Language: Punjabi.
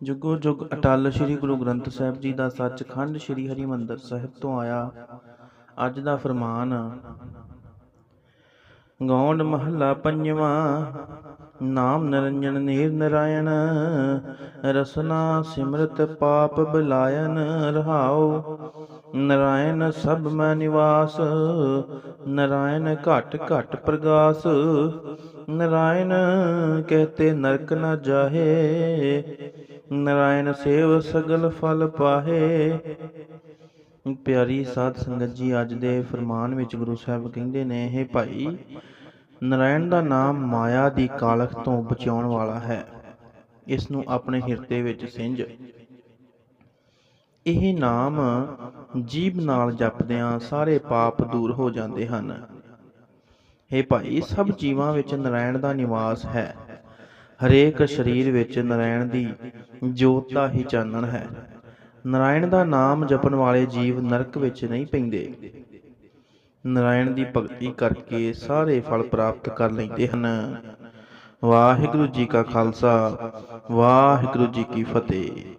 ਜੁਗੋ ਜੁਗ ਅਟਲ ਸ੍ਰੀ ਗੁਰੂ ਗ੍ਰੰਥ ਸਾਹਿਬ ਜੀ ਦਾ ਸੱਚਖੰਡ ਸ੍ਰੀ ਹਰਿਮੰਦਰ ਸਾਹਿਬ ਤੋਂ ਆਇਆ। ਅੱਜ ਦਾ ਫਰਮਾਨ, ਗੌਂਡ ਮਹੱਲਾ ਪੰਜਵਾਂ ਨਾਮ ਨਿਰੰਜਨ ਨੀਰ ਨਰਾਇਣ, ਰਸਨਾ ਸਿਮਰਤ ਪਾਪ ਬਲਾਇਨ ਰਹਾਉ। ਨਰਾਇਣ ਸਭ ਮੈਂ ਨਿਵਾਸ, ਨਰਾਇਣ ਘਟ ਘਟ ਪ੍ਰਗਾਸ। ਨਰਾਇਣ ਕਹਤੇ ਨਰਕ ਨਾ ਜਾਹੇ, ਨਰਾਇਣ ਸੇਵ ਸਗਲ ਫਲ ਪਾਹੇ। ਪਿਆਰੀ ਸਾਧ ਸੰਗਤ ਜੀ, ਅੱਜ ਦੇ ਫਰਮਾਨ ਵਿੱਚ ਗੁਰੂ ਸਾਹਿਬ ਕਹਿੰਦੇ ਨੇ ਇਹ ਭਾਈ ਨਾਰਾਇਣ ਦਾ ਨਾਮ ਮਾਇਆ ਦੀ ਕਾਲਖ ਤੋਂ ਬਚਾਉਣ ਵਾਲਾ ਹੈ। ਇਸ ਨੂੰ ਆਪਣੇ ਹਿਰਦੇ ਵਿੱਚ ਸਿੰਜ। ਇਹ ਨਾਮ ਜੀਬ ਨਾਲ ਜਪਦਿਆਂ ਸਾਰੇ ਪਾਪ ਦੂਰ ਹੋ ਜਾਂਦੇ ਹਨ। ਇਹ ਭਾਈ, ਸਭ ਜੀਵਾਂ ਵਿੱਚ ਨਾਰਾਇਣ ਦਾ ਨਿਵਾਸ ਹੈ। ਹਰੇਕ ਸਰੀਰ ਵਿੱਚ ਨਾਰਾਇਣ ਦੀ ਜੋਤ ਦਾ ਹੀ ਚਾਨਣ ਹੈ। ਨਾਰਾਇਣ ਦਾ ਨਾਮ ਜਪਣ ਵਾਲੇ ਜੀਵ ਨਰਕ ਵਿੱਚ ਨਹੀਂ ਪੈਂਦੇ। ਨਾਰਾਇਣ ਦੀ ਭਗਤੀ ਕਰਕੇ ਸਾਰੇ ਫਲ ਪ੍ਰਾਪਤ ਕਰ ਲੈਂਦੇ ਹਨ। ਵਾਹਿਗੁਰੂ ਜੀ ਕਾ ਖਾਲਸਾ, ਵਾਹਿਗੁਰੂ ਜੀ ਕੀ ਫਤਿਹ।